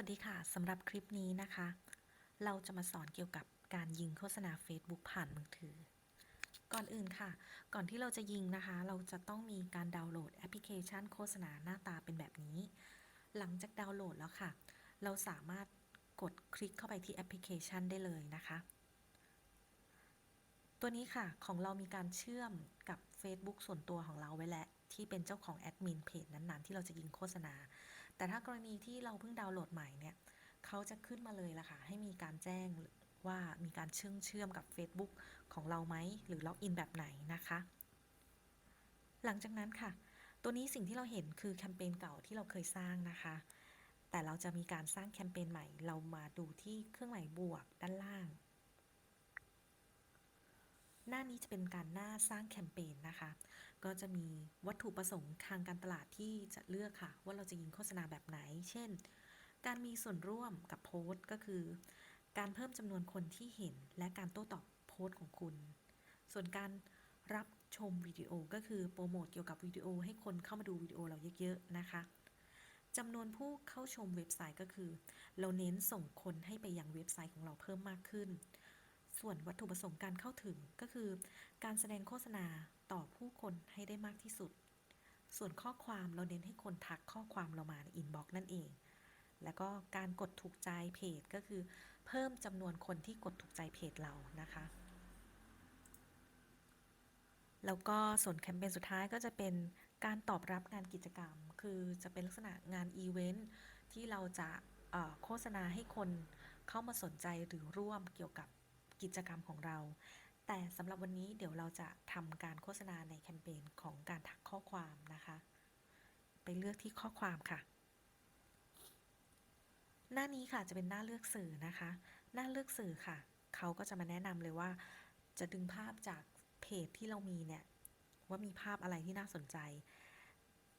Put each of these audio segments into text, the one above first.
วัสดีค่ะสำหรับคลิปนี้นะคะ เราจะมาสอนเกี่ยวกับการยิงโฆษณา Facebook ผ่านมือถือ ก่อนอื่นค่ะ ก่อนที่เราจะยิงนะคะ เราจะต้องมีการดาวน์โหลดแอปพลิเคชันโฆษณาหน้าตาเป็นแบบนี้ หลังจากดาวน์โหลดแล้วค่ะ เราสามารถกดคลิกเข้าไปที่แอปพลิเคชันได้เลยนะคะ ตัวนี้ค่ะของเรามีการเชื่อมกับ Facebook ส่วนตัวของเราไว้แล้วที่เป็นเจ้าของแอดมินเพจนั้นๆ ที่เราจะยิงโฆษณา แต่ถ้ากรณีที่เราเพิ่งดาวน์โหลดใหม่เนี่ยเขาจะขึ้นมาเลยละค่ะ ให้มีการแจ้งว่ามีการเชื่อมเชื่อมกับ Facebook ของเราไหม หรือล็อกอินแบบไหนนะคะ หลังจากนั้นค่ะ ตัวนี้สิ่งที่เราเห็นคือแคมเปญเก่าที่เราเคยสร้างนะคะ แต่เราจะมีการสร้างแคมเปญใหม่ เรามาดูที่เครื่องหมายบวกด้านล่าง หน้านี้จะเป็นการหน้าสร้างแคมเปญนะคะ ก็จะมีวัตถุประสงค์ทางการตลาดที่จะเลือกค่ะ ว่าเราจะยิงโฆษณาแบบไหน เช่น การมีส่วนร่วมกับโพสต์ก็คือ การเพิ่มจำนวนคนที่เห็นและการโต้ตอบโพสต์ของคุณ ส่วนการรับชมวิดีโอก็คือโปรโมทเกี่ยวกับวิดีโอให้คนเข้ามาดูวิดีโอเราเยอะๆนะคะจำนวนผู้เข้าชมเว็บไซต์ก็คือ เราเน้นส่งคนให้ไปยังเว็บไซต์ของเราเพิ่มมากขึ้น ส่วนวัตถุประสงค์การเข้าถึงก็คือ การแสดงโฆษณาต่อผู้คนให้ได้มากที่สุด ส่วนข้อความเราเน้นให้คนทักข้อความเรามาในอินบ็อกซ์นั่นเอง แล้วก็การกดถูกใจเพจก็คือ เพิ่มจำนวนคนที่กดถูกใจเพจเรานะคะแล้วก็ส่วนแคมเปญสุดท้ายก็จะเป็นการตอบรับงานกิจกรรม คือจะเป็นลักษณะงานอีเวนต์ที่เราจะโฆษณาให้คนเข้ามาสนใจหรือร่วมเกี่ยวกับ กิจกรรมของเรา แต่สำหรับวันนี้เดี๋ยวเราจะทำการโฆษณาในแคมเปญของการทักข้อความนะคะ ไปเลือกที่ข้อความค่ะ หน้านี้ค่ะจะเป็นหน้าเลือกสื่อนะคะ หน้าเลือกสื่อค่ะ เขาก็จะมาแนะนำเลยว่า จะดึงภาพจากเพจที่เรามีเนี่ยว่ามีภาพอะไรที่น่าสนใจ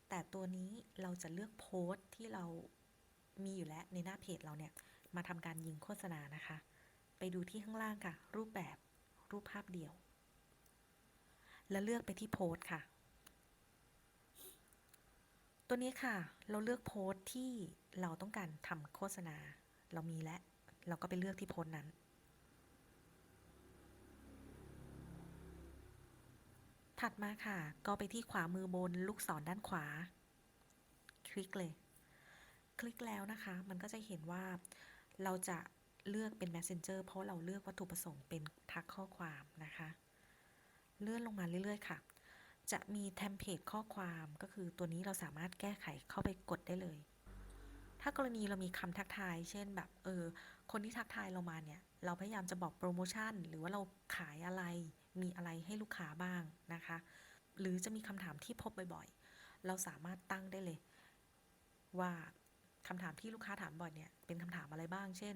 แต่ตัวนี้เราจะเลือกโพสต์ที่เรามีอยู่แล้วในหน้าเพจเราเนี่ย มาทำการยิงโฆษณานะคะ ไปดูที่ข้างล่างค่ะ รูปแบบรูปภาพเดียว แล้วเลือกไปที่โพสต์ค่ะ ตัวนี้ค่ะ เราเลือกโพสต์ที่เราต้องการทำโฆษณา เรามีแล้วเราก็ไปเลือกที่โพสต์นั้น ถัดมาค่ะ ก็ไปที่ขวามือบนลูกศรด้านขวา คลิกเลย คลิกแล้วนะคะ มันก็จะเห็นว่าเราจะ เลือกเป็น Messenger เพราะเราเลือกวัตถุประสงค์เป็นทักข้อความนะคะ เลื่อนลงมาเรื่อยๆ ค่ะ จะมีเทมเพลตข้อความก็คือตัวนี้เราสามารถแก้ไขเข้าไปกดได้เลย ถ้ากรณีเรามีคำทักทาย เช่นแบบเออคนที่ทักทายเรามาเนี่ย เราพยายามจะบอกโปรโมชั่น หรือว่าเราขายอะไรมีอะไรให้ลูกค้าบ้างนะคะ หรือจะมีคำถามที่พบบ่อยๆ เราสามารถตั้งได้เลย ว่า คำถามที่ลูกค้าถามบ่อยเนี่ยเป็นคำถามอะไรบ้าง เช่น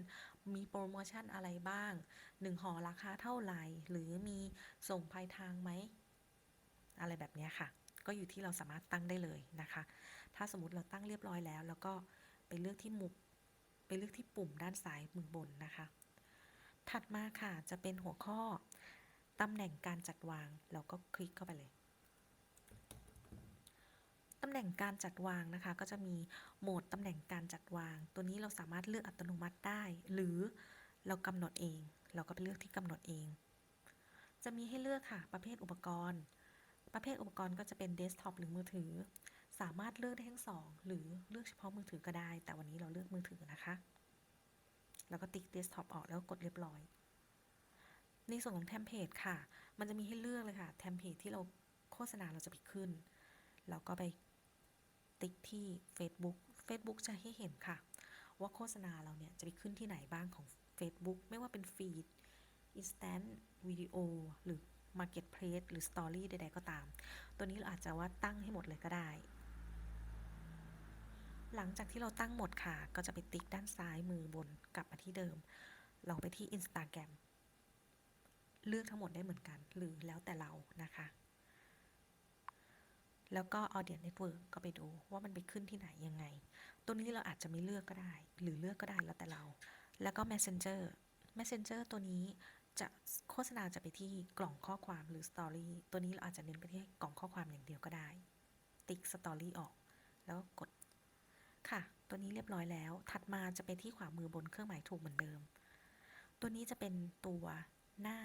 มีโปรโมชั่นอะไรบ้างหนึ่งห่อราคาเท่าไหร่ หรือมีส่งปลายทางไหม อะไรแบบนี้ค่ะ ก็อยู่ที่เราสามารถตั้งได้เลยนะคะ ถ้าสมมติเราตั้งเรียบร้อยแล้ว แล้วก็ไปเลือกที่มุมไปเลือกที่ปุ่มด้านซ้ายมือบนนะคะ ถัดมาค่ะจะเป็นหัวข้อตำแหน่งการจัดวาง เราก็คลิกเข้าไปเลย ตำแหน่งการจัดวางนะคะ ก็จะมีโหมดตำแหน่งการจัดวาง ตัวนี้เราสามารถเลือกอัตโนมัติได้ หรือเรากำหนดเอง เราก็ไปเลือกที่กำหนดเอง จะมีให้เลือกค่ะ ประเภทอุปกรณ์ ประเภทอุปกรณ์ก็จะเป็นเดสก์ท็อปหรือมือถือ สามารถเลือกได้ทั้งสองหรือเลือกเฉพาะมือถือก็ได้ แต่วันนี้เราเลือกมือถือนะคะ แล้วก็ติ๊กเดสก์ท็อปออกแล้วกดเรียบร้อย ในส่วนของเทมเพลตค่ะ มันจะมีให้เลือกเลยค่ะ เทมเพลตที่เราโฆษณาเราจะไปขึ้น เราก็ไป ติ๊กที่ Facebook Facebook จะให้เห็นค่ะ ว่าโฆษณาเราเนี่ยจะไปขึ้นที่ไหนบ้างของ Facebook ไม่ว่าเป็นฟีด Instant วิดีโอหรือ Marketplace หรือ Story ใดๆก็ตาม ตัวนี้เราอาจจะว่าตั้งให้หมดเลยก็ได้ หลังจากที่เราตั้งหมดค่ะ ก็จะไปติ๊กด้านซ้ายมือบนกลับมาที่เดิมเราไปที่ Instagram เลือกทั้งหมดได้เหมือนกัน หรือแล้วแต่เรานะคะ แล้วก็ Audience Network ก็ไปดูว่ามันไปขึ้นที่ไหนยังไง ตัวนี้เราอาจจะไม่เลือกก็ได้ หรือเลือกก็ได้แล้วแต่เรา แล้วก็ Messenger Messenger ตัวนี้จะโฆษณาจะไปที่กล่องข้อความหรือ Story ตัวนี้เราอาจจะเน้นไปที่กล่องข้อความอย่างเดียวก็ได้ ติ๊ก Story ออก แล้วก็กด ค่ะ ตัวนี้เรียบร้อยแล้ว ถัดมาจะไปที่ขวามือบนเครื่องหมายถูกเหมือนเดิม ตัวนี้จะเป็นตัวหน้า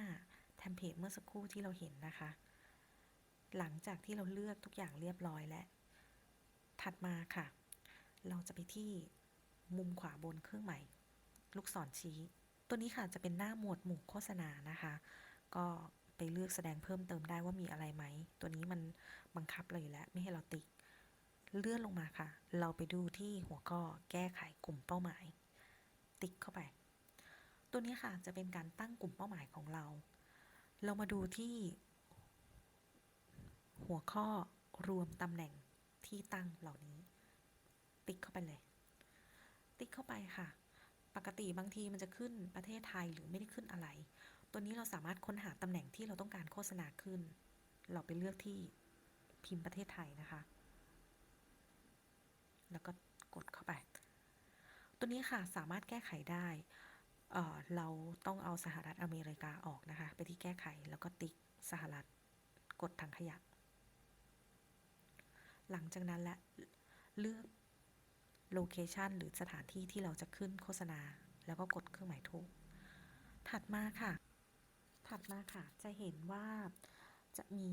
เทมเพลตเมื่อสักครู่ที่เราเห็นนะคะ หลังจากที่เราเลือกทุกอย่างเรียบร้อยแล้ว ถัดมาค่ะ เราจะไปที่มุมขวาบนเครื่องหมายลูกศรชี้ ตัวนี้ค่ะจะเป็นหน้าหมวดหมู่โฆษณานะคะ ก็ไปเลือกแสดงเพิ่มเติมได้ว่ามีอะไรไหม ตัวนี้มันบังคับเราอยู่แล้วไม่ให้เราติ๊กเลื่อนลงมาค่ะ เราไปดูที่หัวข้อแก้ไขกลุ่มเป้าหมาย ติ๊กเข้าไป ตัวนี้ค่ะจะเป็นการตั้งกลุ่มเป้าหมายของเรา เรามาดูที่ หัวข้อรวมตำแหน่งที่ตั้งเหล่านี้ ติ๊กเข้าไปเลย ติ๊กเข้าไปค่ะ ปกติบางทีมันจะขึ้นประเทศไทยหรือไม่ได้ขึ้นอะไร ตัวนี้เราสามารถค้นหาตำแหน่งที่เราต้องการโฆษณาขึ้น เราไปเลือกที่พิมพ์ประเทศไทยนะคะ แล้วก็กดเข้าไป ตัวนี้ค่ะสามารถแก้ไขได้เเราต้องเอาสหรัฐอเมริกาออกนะคะ ไปที่แก้ไขแล้วก็ติ๊กสหรัฐกดถังขยะ หลังจากนั้นและเลือกโลเคชันหรือสถานที่ที่เราจะขึ้นโฆษณา แล้วก็กดเครื่องหมายถูก ถัดมาค่ะ ถัดมาค่ะ จะเห็นว่าจะมี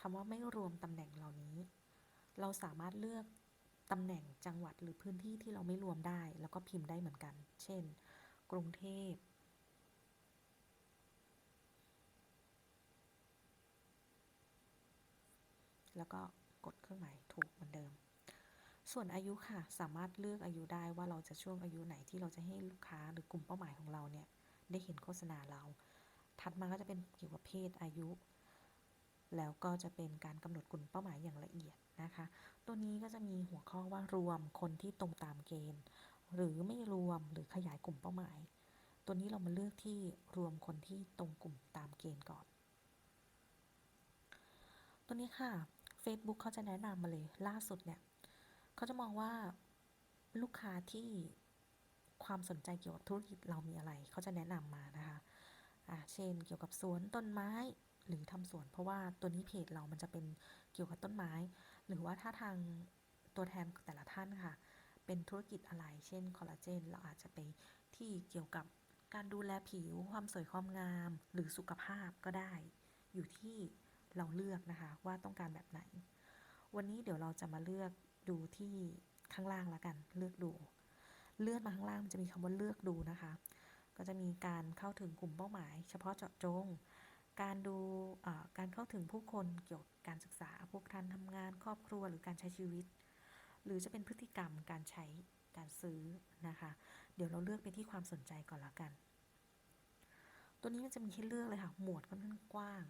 คำว่าไม่รวมตำแหน่งเหล่านี้ เราสามารถเลือกตำแหน่งจังหวัดหรือพื้นที่ที่เราไม่รวมได้ แล้วก็พิมพ์ได้เหมือนกัน เช่น กรุงเทพ แล้วก็ กดเครื่องหมายถูกเหมือนเดิม ส่วนอายุค่ะ สามารถเลือกอายุได้ว่าเราจะช่วงอายุไหนที่เราจะให้ลูกค้าหรือกลุ่มเป้าหมายของเราเนี่ยได้เห็นโฆษณาเรา ถัดมาก็จะเป็นเกี่ยวกับเพศอายุ แล้วก็จะเป็นการกำหนดกลุ่มเป้าหมายอย่างละเอียดนะคะ ตัวนี้ก็จะมีหัวข้อว่ารวมคนที่ตรงตามเกณฑ์ หรือไม่รวมหรือขยายกลุ่มเป้าหมาย ตัวนี้เรามาเลือกที่รวมคนที่ตรงกลุ่มตามเกณฑ์ก่อน ตัวนี้ค่ะ Facebook เขาจะแนะนำมาเลย ล่าสุดเนี่ยเขาจะมองว่าลูกค้าที่ความสนใจเกี่ยวกับธุรกิจเรามีอะไร เขาจะแนะนำมานะคะอ่าเช่นเกี่ยวกับสวนต้นไม้หรือทำสวน เพราะว่าตัวนี้เพจเรามันจะเป็นเกี่ยวกับต้นไม้ หรือว่าถ้าทางตัวแทนแต่ละท่านค่ะ เป็นธุรกิจอะไร เช่นคอลลาเจนเราอาจจะไปที่เกี่ยวกับการดูแลผิวความสวยความงาม หรือสุขภาพก็ได้ อยู่ที่ เราเลือกนะคะว่าต้องการแบบไหน วันนี้เดี๋ยวเราจะมาเลือกดูที่ข้างล่างแล้วกัน เลือกดู เลื่อนมาข้างล่างมันจะมีคำว่าเลือกดูนะคะ ก็จะมีการเข้าถึงกลุ่มเป้าหมาย เฉพาะเจาะจง การดูการเข้าถึงผู้คนเกี่ยวกับการศึกษาพวกท่านทำงานครอบครัวหรือการใช้ชีวิต หรือจะเป็นพฤติกรรมการใช้การซื้อนะคะ เดี๋ยวเราเลือกไปที่ความสนใจก่อนละกัน ตัวนี้มันจะมีให้เลือกเลยค่ะ หมวดค่อนข้างกว้าง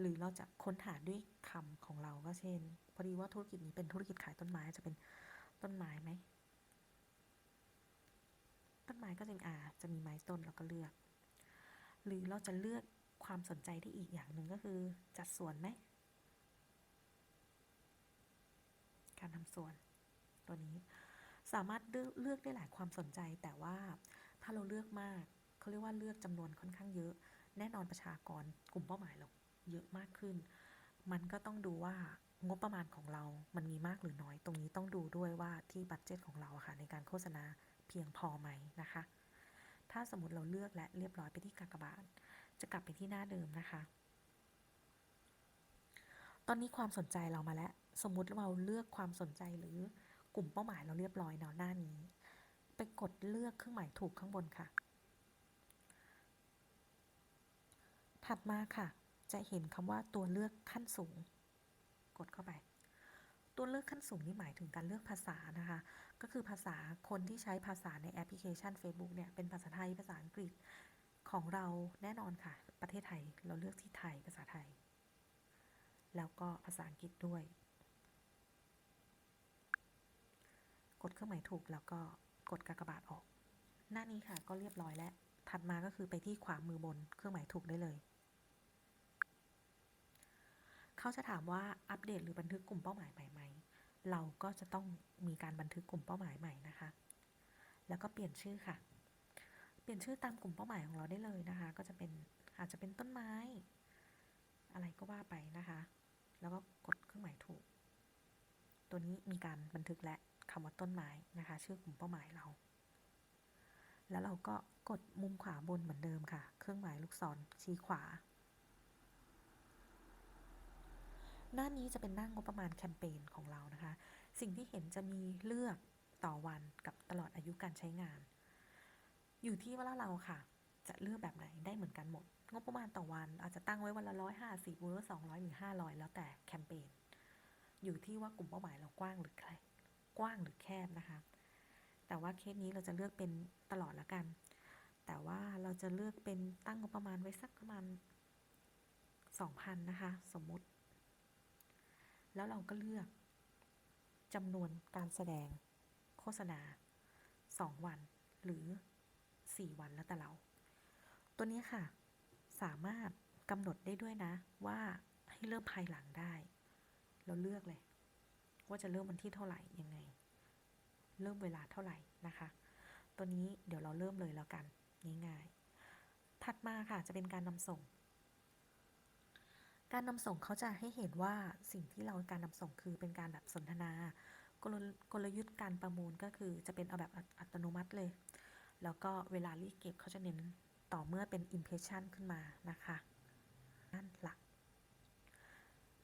หรือเราจะค้นหาด้วยคำของเราก็เช่น พอดีว่าธุรกิจนี้เป็นธุรกิจขายต้นไม้จะเป็นต้นไม้ไหม ต้นไม้ก็จะมีอาจะมีไม้ต้นเราก็เลือก หรือเราจะเลือกความสนใจที่อีกอย่างหนึ่งก็คือจัดสวนไหม การทำสวนตัวนี้สามารถเลือกเลือกได้หลายความสนใจ แต่ว่าถ้าเราเลือกมากเขาเรียกว่าเลือกจำนวนค่อนข้างเยอะ แน่นอนประชากรกลุ่มเป้าหมายเรา เยอะมากขึ้น มันก็ต้องดูว่างบประมาณของเรา มันมีมากหรือน้อย ตรงนี้ต้องดูด้วยว่าที่บัตเจตของเราค่ะในการโฆษณาเพียงพอไหมนะคะ ถ้าสมมติเราเลือกและเรียบร้อยไปที่กากบาท จะกลับไปที่หน้าเดิมนะคะ ตอนนี้ความสนใจเรามาแล้ว สมมุติเราเลือกความสนใจหรือกลุ่มเป้าหมายเราเรียบร้อยเนาะหน้านี้ ไปกดเลือกเครื่องหมายถูกข้างบนค่ะ ถัดมาค่ะ จะเห็นคำว่าตัวเลือกขั้นสูง กดเข้าไป ตัวเลือกขั้นสูงนี่หมายถึงการเลือกภาษานะคะ ก็คือภาษาคนที่ใช้ภาษาในแอปพลิเคชัน Facebook เนี่ยเป็นภาษาไทยภาษาอังกฤษของเราแน่นอนค่ะ ประเทศไทยเราเลือกที่ไทยภาษาไทย แล้วก็ภาษาอังกฤษด้วย กดเครื่องหมายถูกแล้วก็กดกากบาทออก หน้านี้ค่ะก็เรียบร้อยแล้ว ถัดมาก็คือไปที่ขวามือบนเครื่องหมายถูกได้เลย เขาจะถามว่าอัปเดตหรือบันทึกกลุ่มเป้าหมายใหม่ไหม เราก็จะต้องมีการบันทึกกลุ่มเป้าหมายใหม่นะคะ แล้วก็เปลี่ยนชื่อค่ะ เปลี่ยนชื่อตามกลุ่มเป้าหมายของเราได้เลยนะคะ ก็จะเป็นอาจจะเป็นต้นไม้ อะไรก็ว่าไปนะคะ แล้วก็กดเครื่องหมายถูก ตัวนี้มีการบันทึกและคำว่าต้นไม้นะคะ ชื่อกลุ่มเป้าหมายเรา แล้วเราก็กดมุมขวาบนเหมือนเดิมค่ะ เครื่องหมายลูกศรชี้ขวา หน้านี้จะเป็นหน้างบประมาณแคมเปญของเรานะคะ สิ่งที่เห็นจะมีเลือกต่อวันกับตลอดอายุการใช้งาน อยู่ที่ว่าเราค่ะ จะเลือกแบบไหนได้เหมือนกันหมด งบประมาณต่อวันอาจจะตั้งไว้วันละร้อยห้าสิบหรือสองร้อยหรือห้าร้อยแล้วแต่แคมเปญอยู่ที่ว่ากลุ่มเป้าหมายเรากว้างหรือแคบกว้างหรือแคบนะคะ แต่ว่าเคสนี้เราจะเลือกเป็นตลอดละกัน แต่ว่าเราจะเลือกเป็นตั้งงบประมาณไว้สักประมาณสองพันนะคะ สมมุติ แล้วเราก็เลือกจำนวนการแสดงโฆษณา 2 วันหรือ 4 วันแล้วแต่เรา ตัวนี้ค่ะ สามารถกำหนดได้ด้วยนะ ว่าให้เริ่มภายหลังได้ เราเลือกเลย ว่าจะเริ่มวันที่เท่าไหร่ยังไง เริ่มเวลาเท่าไหร่นะคะ ตัวนี้เดี๋ยวเราเริ่มเลยแล้วกันง่ายๆถัดมาค่ะจะเป็นการนำส่ง การนำส่งเขาจะให้เห็นว่าสิ่งที่เราการนำส่งคือเป็นการแบบสนทนากลกลยุทธ์การประมูลก็คือจะเป็นเอาแบบอัตอัตโนมัติเลย แล้วก็เวลาเรียกเก็บเขาจะเน้นต่อเมื่อเป็น impression ขึ้นมานะคะนั่นหลัก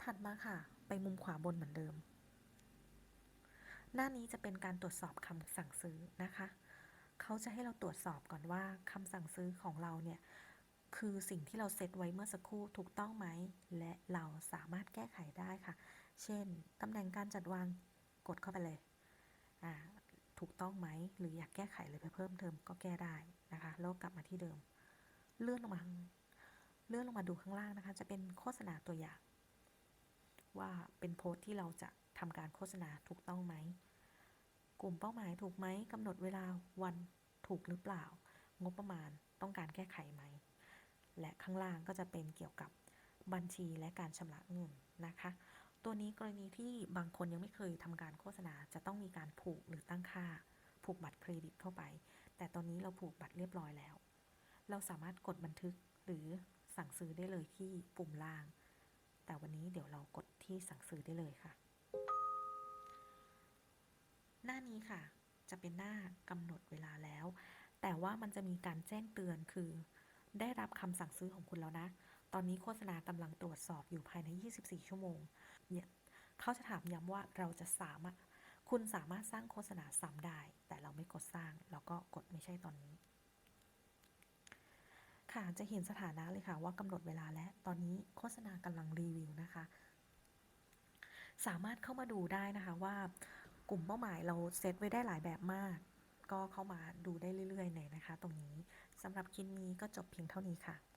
ถัดมาค่ะ ไปมุมขวาบนเหมือนเดิม หน้านี้จะเป็นการตรวจสอบคำสั่งซื้อนะคะ เขาจะให้เราตรวจสอบก่อนว่าคำสั่งซื้อของเราเนี่ย คือสิ่งที่เราเซตไว้เมื่อสักครู่ถูกต้องไหม และเราสามารถแก้ไขได้ค่ะ เช่น ตำแหน่งการจัดวางกดเข้าไปเลยอ่าถูกต้องไหม หรืออยากแก้ไขเลยไปเพิ่มเติมก็แก้ได้นะคะแล้วกลับมาที่เดิม เลื่อนลงมาเลื่อนลงมาดูข้างล่างนะคะ จะเป็นโฆษณาตัวอย่าง ว่าเป็นโพสต์ที่เราจะทำการโฆษณาถูกต้องไหม กลุ่มเป้าหมายถูกไหมกำหนดเวลาวันถูกหรือเปล่า งบประมาณต้องการแก้ไขไหม และข้างล่างก็จะเป็นเกี่ยวกับบัญชีและการชำระเงินนะคะ ตัวนี้กรณีที่บางคนยังไม่เคยทำการโฆษณาจะต้องมีการผูกหรือตั้งค่า ผูกบัตรเครดิตเข้าไป แต่ตอนนี้เราผูกบัตรเรียบร้อยแล้ว เราสามารถกดบันทึกหรือสั่งซื้อได้เลยที่ปุ่มล่าง แต่วันนี้เดี๋ยวเรากดที่สั่งซื้อได้เลยค่ะ หน้านี้ค่ะ จะเป็นหน้ากำหนดเวลาแล้ว แต่ว่ามันจะมีการแจ้งเตือนคือ ได้รับคำสั่งซื้อของคุณแล้วนะ ตอนนี้โฆษณากำลังตรวจสอบอยู่ภายใน 24 ชั่วโมง เนี่ยเขาจะถามย้ำว่าเราจะสามารถ คุณสามารถสร้างโฆษณาซ้ำได้ แต่เราไม่กดสร้าง แล้วก็กดไม่ใช่ตอนนี้ ค่ะ จะเห็นสถานะเลยค่ะว่ากำหนดเวลาและตอนนี้โฆษณากำลังรีวิวนะคะ สามารถเข้ามาดูได้นะคะว่ากลุ่มเป้าหมายเราเซตไว้ได้หลายแบบมาก ก็เข้ามาดูได้เรื่อยๆเลยนะคะ ตรงนี้ สำหรับคลิปนี้ก็จบเพียงเท่านี้ค่ะ